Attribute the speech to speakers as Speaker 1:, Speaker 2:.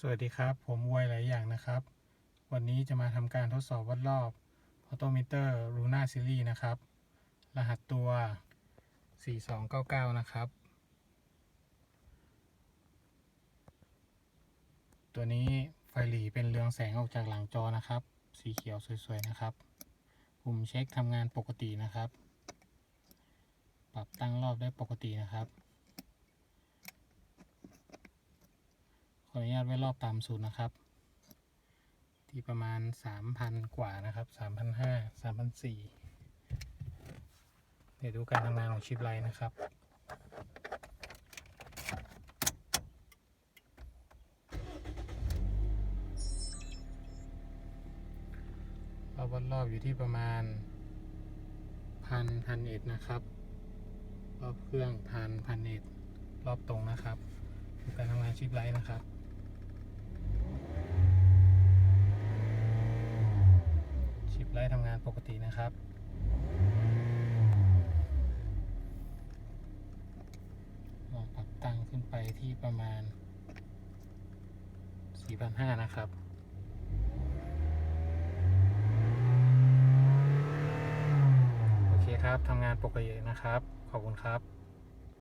Speaker 1: สวัสดีครับ ผมววยหลายอย่างนะครับ วันนี้จะมาทำการทดสอบวัดรอบออโตมิเตอร์ลูน่าซีรีส์นะครับ รหัสตัว 4299 นะครับ ตัวนี้ไฟหลีเป็นเรืองแสงออกจากหลังจอนะครับ สีเขียวสวยๆนะครับ ปุ่มเช็คทำงานปกตินะครับ ปรับตั้งรอบได้ปกตินะครับ ออนุญาตไว้รอบตามสูตรนะครับ ที่ประมาณ 3,000 กว่านะครับ 3,500 3,400 เดี๋ยวดูการทำงานของชิปไลท์นะครับรอบวัดรอบอยู่ที่ประมาณพันพันเอ็ดนะครับ รอบเครื่องพันพันเอ็ดรอบตรงนะครับดูการทำงานชิปไลท์นะครับ ชิ ปกตินะครับ ลองปรับตั้งขึ้นไปที่ประมาณ 4,500 นะครับโอเคครับทำงานปกตินะครับ ขอบคุณครับ